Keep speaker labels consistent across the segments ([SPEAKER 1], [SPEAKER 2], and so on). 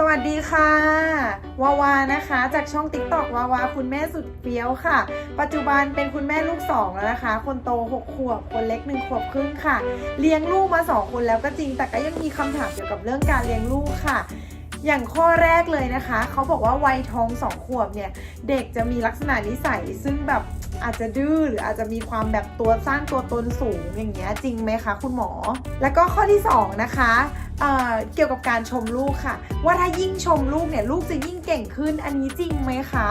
[SPEAKER 1] สวัสดีค่ะวาวานะคะ จากช่องติ๊กต็อกวาวาคุณแม่สุดเฟี้ยวค่ะ ปัจจุบันเป็นคุณแม่ลูกสองแล้วนะคะ คนโต6ขวบคนเล็ก1ขวบครึ่งค่ะ เลี้ยงลูกมา 2 คนแล้วก็จริงแต่ก็ยังมีคำถามเกี่ยวกับเรื่องการเลี้ยงลูกค่ะ อย่างข้อแรกเลยนะคะ เขาบอกว่าวัยท้องสองขวบเนี่ย เด็กจะมีลักษณะนิสัย ซึ่งแบบอาจจะดื้อหรืออาจจะมีความแบบตัวสร้างตัวตนสูงอย่างเงี้ยจริงไหมคะคุณหมอ แล้วก็ข้อที่สองนะคะเเกี่ยวกับการชมลูกค่ะ ว่าถ้ายิ่งชมลูกเนี่ยลูกจะยิ่งเก่งขึ้นอันนี้จริงไหมคะ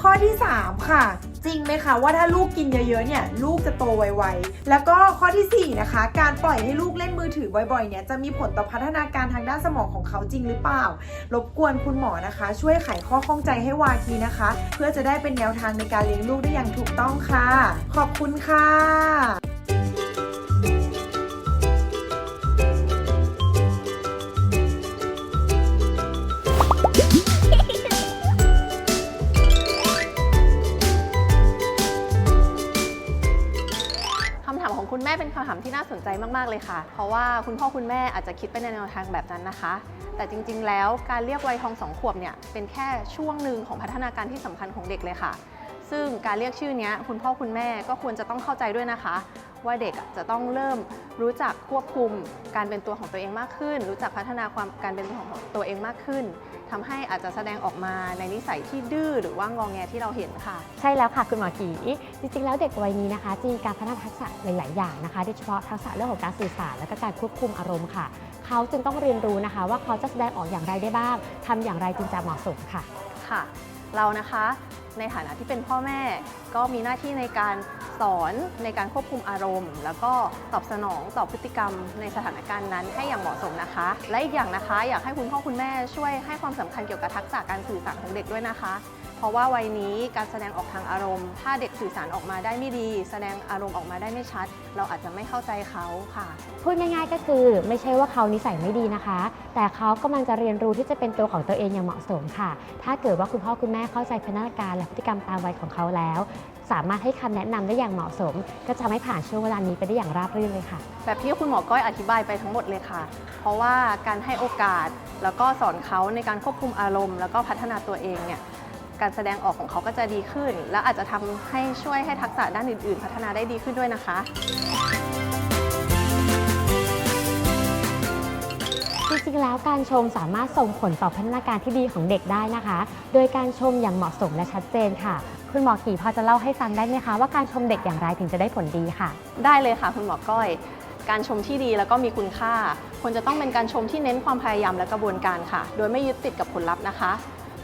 [SPEAKER 1] ข้อที่ 3 ค่ะ จริงไหมคะว่าถ้าลูกกินเยอะๆเนี่ยลูกจะโตไวๆ แล้วก็ข้อทีสี่ 4 นะคะ การปล่อยให้ลูกเล่นมือถือบ่อยๆเนี่ยจะมีผลต่อพัฒนาการทางด้านสมองของเขาจริงหรือเปล่า รบกวนคุณหมอนะคะ ช่วยไขข้อข้องใจให้วาทีนะคะ เพื่อจะได้เป็นแนวทางในการเลี้ยงลูกได้อย่างถูกต้องค่ะ ขอบคุณค่ะำ
[SPEAKER 2] ถามที่น่าสนใจมาก ๆ เลยค่ะ เพราะว่าคุณพ่อคุณแม่อาจจะคิดไปในแนวทางแบบนั้นนะคะ แต่จริง ๆ แล้วการเรียกวัยทองสองขวบเนี่ยเป็นแค่ช่วงหนึ่งของพัฒนาการที่สำคัญของเด็กเลยค่ะ ซึ่งการเรียกชื่อเนี้ยคุณพ่อคุณแม่ก็ควรจะต้องเข้าใจด้วยนะคะ ว่าเด็กจะต้องเริ่มรู้จักควบคุมการเป็นตัวของตัวเองมากขึ้น รู้จักพัฒนาความการเป็นตัวของตัวเองมากขึ้นทำให้อาจจะแสดงออกมาในนิสัยที่ดื้อหรือว่างองแงที่เราเห็นค่ะ
[SPEAKER 3] ใช่แล้วค่ะคุณหมอกีจริงๆ แล้วเด็กวัยนี้นะคะจะมีการพัฒนาทักษะหลาย ๆ อย่างนะคะโดยเฉพาะทักษะเรื่องของการสื่อสารและก็การควบคุมอารมณ์ค่ะ เขาจึงต้องเรียนรู้นะคะ ว่าเขาจะแสดงออกอย่างไรได้บ้างทำอย่างไรจึงจะเหมาะสมค่ะ
[SPEAKER 2] ค่ะ เรานะคะ ในฐานะที่เป็นพ่อแม่ ก็มีหน้าที่ในการสอนในการควบคุมอารมณ์ แล้วก็ตอบสนองต่อพฤติกรรมในสถานการณ์นั้นให้อย่างเหมาะสมนะคะ และอีกอย่างนะคะ อยากให้คุณพ่อคุณแม่ช่วยให้ความสำคัญเกี่ยวกับทักษะการสื่อสารของเด็กด้วยนะคะ ราะว่าวัยนี้การแสดงออกทางอารมณ์ ถ้าเด็กสื่อสารออกมาได้ไม่ดี แสดงอารมณ์ออกมาได้ไม่ชัด เราอาจจะไม่เข้าใจเขาค่ะ
[SPEAKER 3] พูดง่ายๆก็คือไม่ใช่ว่าเขานิสัยไม่ดีนะคะ แต่เขากำลังจะเรียนรู้ที่จะเป็นตัวของตัวเองอย่างเหมาะสมค่ะ ถ้าเกิดว่าคุณพ่อคุณแม่เข้าใจพัฒนาการและพฤติกรรมตามวัยของเขาแล้ว สามารถให้คำแนะนำได้อย่างเหมาะสม ก็จะทำให้ผ่านช่วงเวลานี้ไปได้อย่างราบรื่นเลยค่ะ
[SPEAKER 2] แบบที่คุณหมอก้อยอธิบายไปทั้งหมดเลยค่ะ เพราะว่าการให้โอกาสแล้วก็สอนเขาในการควบคุมอารมณ์ แล้วก็พัฒนาตัวเองเนี่ย การแสดงออกของเขาก็จะดีขึ้น และอาจจะทำให้ช่วยให้ทักษะด้านอื่น ๆ พัฒนาได้ดีขึ้นด้วยนะคะ
[SPEAKER 3] จริงๆแล้วการชมสามารถส่งผลต่อพัฒนาการที่ดีของเด็กได้นะคะ โดยการชมอย่างเหมาะสมและชัดเจนค่ะ คุณหมอกี่พอจะเล่าให้ฟังได้ไหมคะ ว่าการชมเด็กอย่างไรถึงจะได้ผลดีค่ะ
[SPEAKER 2] ได้เลยค่ะ คุณหมอก้อย การชมที่ดีแล้วก็มีคุณค่า ควรจะต้องเป็นการชมที่เน้นความพยายามและกระบวนการค่ะ โดยไม่ยึดติดกับผลลัพธ์นะคะ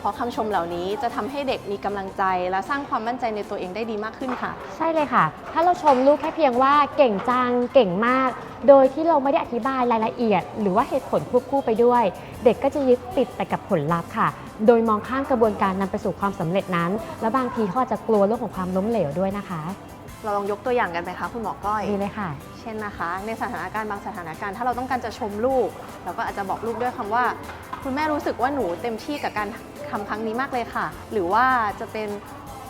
[SPEAKER 2] เพราะคำชมเหล่านี้จะทำให้เด็กมีกำลังใจ และสร้างความมั่นใจในตัวเองได้ดีมากขึ้นค่ะ
[SPEAKER 3] ใช่เลยค่ะ ถ้าเราชมลูกแค่เพียงว่าเก่งจังเก่งมาก โดยที่เราไม่ได้อธิบายรายละเอียด หรือว่าเหตุผลควบคู่ไปด้วย เด็กก็จะยึดติดแต่กับผลลัพธ์ค่ะ โดยมองข้ามกระบวนการนำไปสู่ความสำเร็จนั้น และบางทีเขาอาจจะกลัวเรื่องของความล้มเหลวด้วยนะคะ
[SPEAKER 2] เราลองยกตัวอย่างกันไหมคะคุณหมอก้อย
[SPEAKER 3] ดีเลยค่ะ
[SPEAKER 2] เช่นนะคะ ในสถานการณ์บางสถานการณ์ ถ้าเราต้องการจะชมลูก เราก็อาจจะบอกลูกด้วยคำว่า คุณแม่รู้สึกว่าหนูเต็มที่กับการทำครั้งนี้มากเลยค่ะ หรือว่าจะเป็น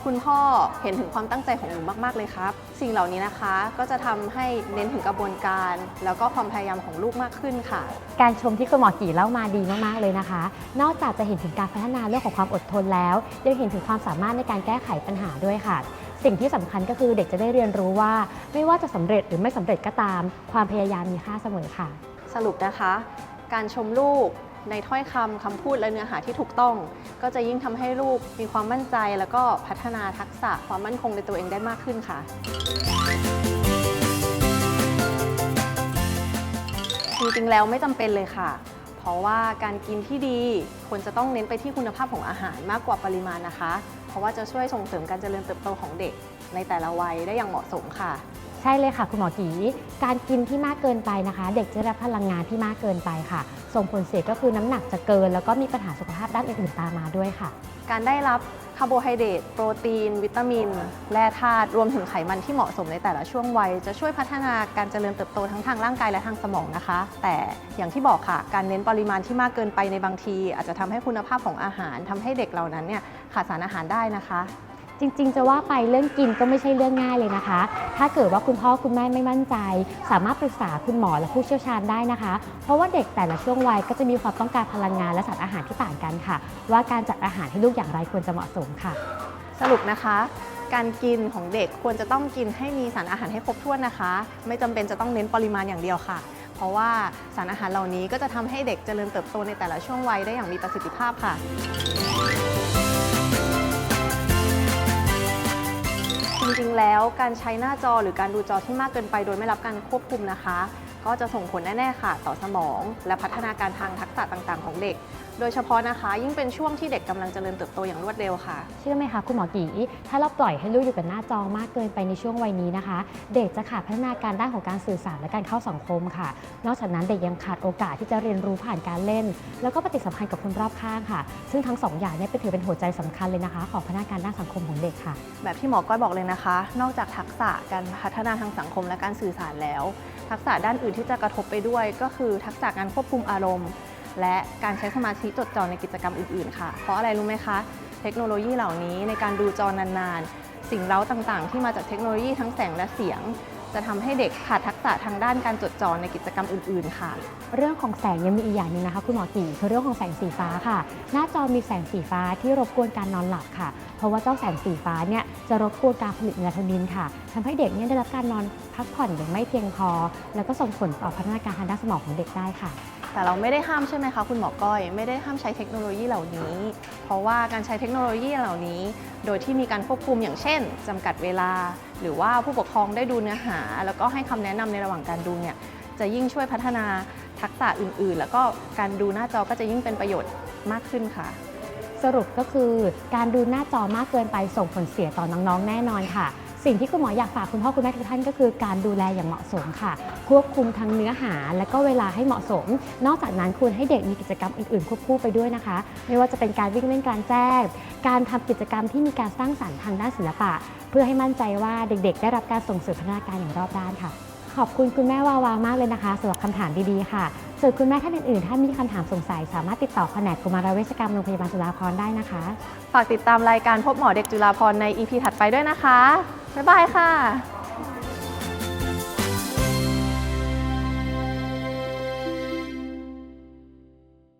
[SPEAKER 2] คุณพ่อเห็นถึงความตั้งใจของหนูมาก ๆ เลยครับ สิ่งเหล่านี้นะคะก็จะทำให้เน้นถึงกระบวนการ แล้วก็ความพยายามของลูกมากขึ้นค่ะ
[SPEAKER 3] การชมที่คุณหมอกี่เล่ามาดีมาก ๆ เลยนะคะ นอกจากจะเห็นถึงการพัฒนาเรื่องของความอดทนแล้ว ยังเห็นถึงความสามารถในการแก้ไขปัญหาด้วยค่ะ สิ่งที่สำคัญก็คือเด็กจะได้เรียนรู้ว่า ไม่ว่าจะสำเร็จหรือไม่สำเร็จก็ตาม ความพยายามมีค่าเสมอค่ะ
[SPEAKER 2] สรุปนะคะ การชมลูกในถ้อยคำคำพูดและเนื้อหาที่ถูกต้อง ก็จะยิ่งทำให้ลูกมีความมั่นใจ แล้วก็พัฒนาทักษะความมั่นคงในตัวเองได้มากขึ้นค่ะจริงๆแล้วไม่จำเป็นเลยค่ะ เพราะว่าการกินที่ดีควรจะต้องเน้นไปที่คุณภาพของอาหารมากกว่าปริมาณนะคะ เพราะว่าจะช่วยส่งเสริมการเจริญเติบโตของเด็กในแต่ละวัยได้อย่างเหมาะสมค่ะ
[SPEAKER 3] ใช่เลยค่ะ คุณหมอกีการกินที่มากเกินไปนะคะ เด็กจะได้รับพลังงานที่มากเกินไปค่ะ ส่งผลเสียก็คือน้ำหนักจะเกิน แล้วก็มีปัญหาสุขภาพด้านอื่นๆตามมาด้วยค่ะ
[SPEAKER 2] การได้รับคาร์โบไฮเดรตโปรตีน วิตามิน แร่ธาตุรวมถึงไขมันที่เหมาะสมในแต่ละช่วงวัย จะช่วยพัฒนาการเจริญเติบโตทั้งทางร่างกายและทางสมองนะคะ แต่อย่างที่บอกค่ะ การเน้นปริมาณที่มากเกินไปในบางที อาจจะทำให้คุณภาพของอาหารทำให้เด็กเหล่านั้นเนี่ยขาดสารอาหารได้นะคะ
[SPEAKER 3] จริงๆ จะว่าไปเรื่องกินก็ไม่ใช่เรื่องง่ายเลยนะคะ ถ้าเกิดว่าคุณพ่อคุณแม่ไม่มั่นใจ สามารถปรึกษาคุณหมอและผู้เชี่ยวชาญได้นะคะ เพราะว่าเด็กแต่ละช่วงวัยก็จะมีความต้องการพลังงานและสารอาหารที่ต่างกันค่ะ ว่าการจัดอาหารให้ลูกอย่างไรควรจะเหมาะสมค่ะ
[SPEAKER 2] สรุปนะคะ การกินของเด็กควรจะต้องกินให้มีสารอาหารให้ครบถ้วนนะคะ ไม่จำเป็นจะต้องเน้นปริมาณอย่างเดียวค่ะ เพราะว่าสารอาหารเหล่านี้ก็จะทำให้เด็กเจริญเติบโตในแต่ละช่วงวัยได้อย่างมีประสิทธิภาพค่ะ ริงๆ แล้วการใช้หน้าจอหรือการดูจอที่มากเกินไป โดยไม่รับการควบคุมนะคะ ก็จะส่งผลแน่ๆค่ะ ต่อสมอง และพัฒนาการทางทักษะต่างๆ ของเด็ก โดยเฉพาะนะคะยิ่งเป็นช่วงที่เด็กกำลังเจริญเติบโตอย่างรวดเร็วค่ะ
[SPEAKER 3] เชื่อไหมคะคุณหมอกีถ้าเราปล่อยให้ลูกอยู่กับหน้าจอมากเกินไปในช่วงวัยนี้นะคะ เด็กจะขาดพัฒนาการด้านของการสื่อสารและการเข้าสังคมค่ะ นอกจากนั้นเด็กยังขาดโอกาสที่จะเรียนรู้ผ่านการเล่น แล้วก็ปฏิสัมพันธ์กับคนรอบข้างค่ะ ซึ่งทั้งสองอย่างเนี้เป็นถือเป็นหัวใจสำคัญเลยนะคะ ของพัฒนาการด้านสังคมของเด็กค่ะ
[SPEAKER 2] แบบที่หมอก้อยบอกเลยนะคะ นอกจากทักษะการพัฒนาทางสังคมและการสื่อสารแล้ว ทักษะด้านอื่นที่จะกระทบไปด้วย ก็คือทักษะการควบคุมอารมณ์ และการใช้สมาธิจดจ่อในกิจกรรมอื่นๆ ค่ะ เพราะอะไรรู้ไหมคะ เทคโนโลยีเหล่านี้ในการดูจอนานๆ สิ่งเร้าต่างๆ ที่มาจากเทคโนโลยีทั้งแสงและเสียง จะทำให้เด็กขาดทักษะทางด้านการจดจ่อในกิจกรรมอื่นๆ ค่ะ
[SPEAKER 3] เรื่องของแสงยังมีอีกอย่างหนึ่งนะคะคุณหมอกีคือเรื่องของแสงสีฟ้าค่ะ หน้าจอมีแสงสีฟ้าที่รบกวนการนอนหลับค่ะ เพราะว่าเจ้าแสงสีฟ้าเนี่ยจะรบกวนการผลิตเมลาโทนินค่ะทำให้เด็กเนี่ยได้รับการนอนพักผ่อนอย่างไม่เพียงพอ แล้วก็ส่งผลต่อพัฒนาการทางด้านสมองของเด็กได้ค่ะ
[SPEAKER 2] แต่เราไม่ได้ห้ามใช่ไหมคะคุณหมอก้อยไม่ได้ห้ามใช้เทคโนโลยีเหล่านี้ เพราะว่าการใช้เทคโนโลยีเหล่านี้ โดยที่มีการควบคุมอย่างเช่นจำกัดเวลา หรือว่าผู้ปกครองได้ดูเนื้อหา แล้วก็ให้คำแนะนำในระหว่างการดูเนี่ยจะยิ่งช่วยพัฒนาทักษะอื่น ๆ แล้วก็การดูหน้าจอก็จะยิ่งเป็นประโยชน์มากขึ้นค่ะ
[SPEAKER 3] สรุปก็คือการดูหน้าจอมากเกินไปส่งผลเสียต่อน้องๆแน่นอนค่ะ สิ่งที่คุณหมออยากฝากคุณพ่อคุณแม่ทุกท่านก็คือการดูแลอย่างเหมาะสมค่ะ ควบคุมทั้งเนื้อหา และก็เวลาให้เหมาะสม นอกจากนั้นควรให้เด็กมีกิจกรรมอื่นๆควบคู่ไปด้วยนะคะ ไม่ว่าจะเป็นการวิ่งเล่นกลางแจ้ง การทำกิจกรรมที่มีการสร้างสรรค์ทางด้านศิลปะ เพื่อให้มั่นใจว่าเด็กๆ ได้รับการส่งเสริมพัฒนาการอย่างรอบด้านค่ะ ขอบคุณคุณแม่วาวามากเลยนะคะสำหรับคำถามดีๆค่ะส่วนคุณแม่ท่านอื่นๆ ถ้ามีคำถามสงสัย สามารถติดต่อแผนกกุมารเวชกรรมโรงพยาบาลจุฬาภรณ์ได้นะคะ
[SPEAKER 2] ฝากติดตามรายการพบหมอเด็กจุฬาพรณ์ใน EP ถัดไปด้วยนะคะ บ๊ายบายค่ะ